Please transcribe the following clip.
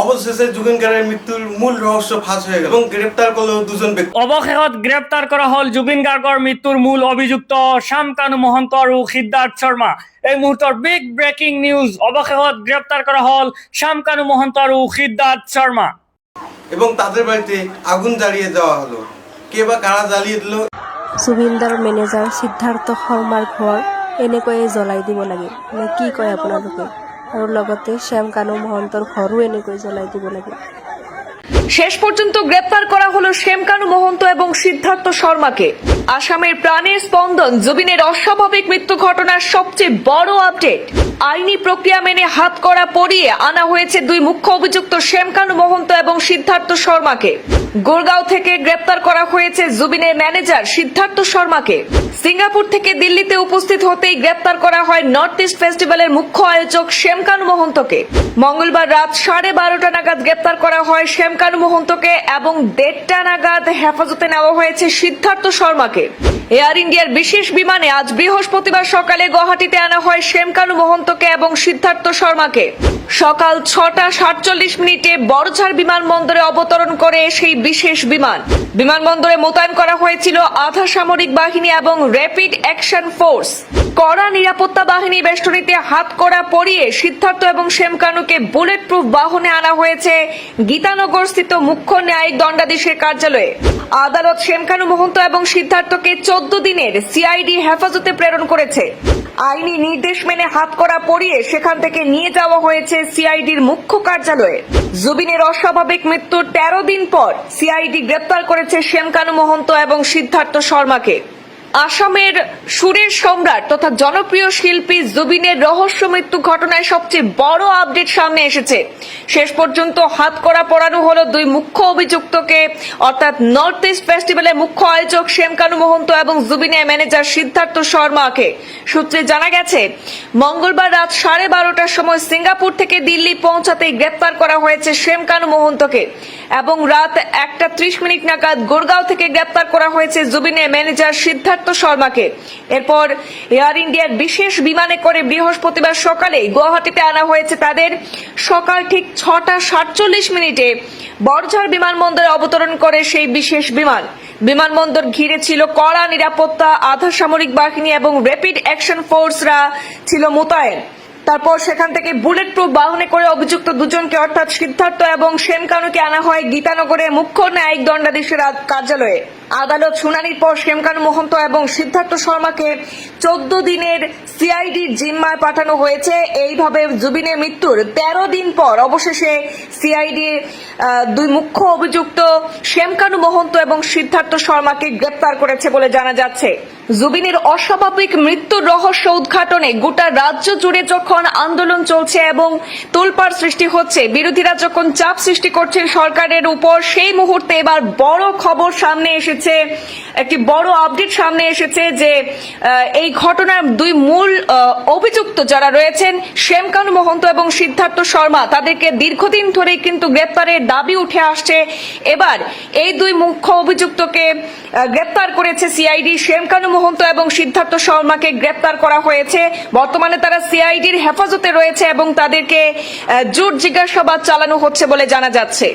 অবশেষে মৃত্যুর মূল রহস্য ফাঁস হয়ে গেল এবং গ্রেপ্তার করল দুজন ব্যক্তি। অৱশেষত গ্ৰেপ্তাৰ কৰা হ'ল জুবিন গাৰ্গৰ মৃত্যুৰ মূল অভিযুক্ত শ্যামকানু মহন্ত আৰু সিদ্ধাৰ্থ শৰ্মা। এই মুহূৰ্তৰ বিগ ব্ৰেকিং নিউজ অৱশেষত গ্ৰেপ্তাৰ কৰা হ'ল শ্যামকানু মহন্ত আৰু সিদ্ধাৰ্থ শৰ্মা। এবং তাদের বাড়িতে আগুন জ্বালিয়ে দেওয়া হলো। কে বা কারা জ্বালিয়ে দিল? জুবিনদাৰ মেনেজাৰ সিদ্ধাৰ্থ শৰ্মাৰ ঘৰ এনেকৈয়ে জ্বলাই দিব লাগে। নে কি কয় আপোনালোকে? আৰু লগতে শ্যাম কানু মহন্তৰ ঘৰো এনেকৈ জ্বলাই দিব লাগে। শেষ পর্যন্ত গ্রেপ্তার করা হলো শ্যামকানু মহন্ত এবং সিদ্ধার্থ শর্মাকে। আসামের প্রাণের স্পন্দন, জুবিনের অস্বাভাবিক মৃত্যু ঘটনার সবচেয়ে বড় আপডেট। আইনি প্রক্রিয়া মেনে হাত করা পরিয়ে আনা হয়েছে দুই মুখ্য অভিযুক্ত শ্যামকানু মহন্ত এবং সিদ্ধার্থ শর্মাকে। গোরগাঁও থেকে গ্রেপ্তার করা হয়েছে জুবিনের ম্যানেজার সিদ্ধার্থ শর্মাকে। সিঙ্গাপুর থেকে দিল্লিতে উপস্থিত হতেই গ্রেপ্তার করা হয় নর্থ ইস্ট ফেস্টিভ্যালের মুখ্য আয়োজক শ্যামকানু মহন্তকে। মঙ্গলবার রাত সাড়ে বারোটা নাগাদ গ্রেপ্তার করা হয় শ্যামকানু মহন্তকে এবং দেড়টা নাগাদ হেফাজতে নেওয়া হয়েছে সিদ্ধার্থ শর্মাকে। এয়ার ইন্ডিয়ার বিশেষ বিমানে আজ বৃহস্পতিবার সকালে গুয়াহাটিতে আনা হয় শ্যামকানু মহন্তকে এবং সিদ্ধার্থ শর্মাকে। সকাল ছটা সাতচল্লিশ মিনিটে বড়ঝাড় বিমানবন্দরে অবতরণ করে সেই বিশেষ বিমান। বিমানবন্দরে মোতায়েন করা হয়েছিল আধা সামরিক বাহিনী এবং র্যাপিড অ্যাকশন ফোর্স। কড়া নিরাপত্তা বাহিনী বেষ্টনীতে হাত করা পরিয়ে সিদ্ধার্থ এবং শ্যামকানুকে বুলেট প্রুফ বাহনে আনা হয়েছে গীতানগর স্থিত মুখ্য ন্যায়িক দণ্ডাধীশের কার্যালয়ে। আদালত শ্যামকানু মহন্ত এবং সিদ্ধার্থকে চোদ্দ দিনের সিআইডি হেফাজতে প্রেরণ করেছে। আইনি নির্দেশ মেনে হাত করা পরিয়ে সেখান থেকে নিয়ে যাওয়া হয়েছে সিআইডির মুখ্য কার্যালয়ে। জুবিনের অস্বাভাবিক মৃত্যুর তেরো দিন পর সিআইডি গ্রেপ্তার করেছে শ্যামকানু মহন্ত এবং সিদ্ধার্থ শর্মাকে। আসামের সুরের সম্রাট তথা জনপ্রিয় শিল্পী জুবিনের রহস্য মৃত্যু ঘটনায় সবচেয়ে বড় আপডেট সামনে এসেছে। শেষ পর্যন্ত হাত করা পড়ানো হলো দুই মুখ্য অভিযুক্তকে। অর্থাৎ নর্থ ইস্ট ফেস্টিভ্যালের মুখ্য আয়োজক শ্যামকানু মহন্ত এবং জুবিনের ম্যানেজার সিদ্ধার্থ শর্মাকে। সূত্রে জানা গেছে, মঙ্গলবার রাত সাড়ে বারোটার সময় সিঙ্গাপুর থেকে দিল্লি পৌঁছাতেই গ্রেপ্তার করা হয়েছে শ্যামকানু মহন্তকে। এবং রাত একটা ত্রিশ মিনিট নাগাদ গোরগাঁও থেকে গ্রেপ্তার করা হয়েছে জুবিনের ম্যানেজার সিদ্ধার্থ শর্মাকে। এরপর এয়ার ইন্ডিয়ার বিশেষ বিমানে করে বৃহস্পতিবার সকালে গুয়াহাটিতে আনা হয়েছে তাদের সকাল ঠিক ছটা সাতচল্লিশ মিনিটে বড়ঝাড় বিমানবন্দরে অবতরণ করে সেই বিশেষ বিমান। বিমানবন্দর ঘিরে ছিল কড়া নিরাপত্তা, আধা সামরিক বাহিনী এবং র্যাপিড অ্যাকশন ফোর্সরা ছিল মোতায়েন। তারপর সেখান থেকে বুলেট প্রুফ বাহনে করে অভিযুক্ত দুজনকে অর্থাৎ সিদ্ধার্থ এবং সেনকানুকে আনা হয় গীতানগরে মুখ্য ন্যায়িক দণ্ডাধীশের কার্যালয়ে। আদালত শুনানির পর শ্যামকানু মহন্ত এবং সিদ্ধার্থ শর্মাকে চোদ্দ দিনের সিআইডির জিম্মায় পাঠানো হয়েছে। এইভাবে জুবিনের মৃত্যুর তেরো দিন পর অবশেষে সিআইডি দুই মুখ্য অভিযুক্ত শ্যামকানু মহন্ত এবং সিদ্ধার্থ শর্মাকে গ্রেপ্তার করেছে বলে জানা যাচ্ছে। জুবিনের অস্বাভাবিক মৃত্যুর রহস্য উদ্ঘাটনে গোটা রাজ্য জুড়ে যখন আন্দোলন চলছে এবং তোলপাড় সৃষ্টি হচ্ছে, বিরোধীরা যখন চাপ সৃষ্টি করছেন সরকারের উপর, সেই মুহূর্তে এবার বড় খবর সামনে এসেছে। একটি বড় আপডেট সামনে এসেছে যে এই ঘটনার দুই মূল অভিযুক্ত যারা রয়েছেন, শ্যামকানু মহন্ত এবং সিদ্ধার্থ শর্মা, তাদেরকে দীর্ঘদিন ধরেই কিন্তু গ্রেপ্তারের দাবি উঠে আসছে। এবার এই দুই মুখ্য অভিযুক্তকে গ্রেপ্তার করেছে সিআইডি শ্যামকানু মহন্ত এবং সিদ্ধার্থ শর্মাকে গ্রেপ্তার করা হয়েছে। বর্তমানে তারা সিআইডির হেফাজতে রয়েছে এবং তাদেরকে জোর জিজ্ঞাসাবাদ চালানো হচ্ছে বলে জানা যাচ্ছে।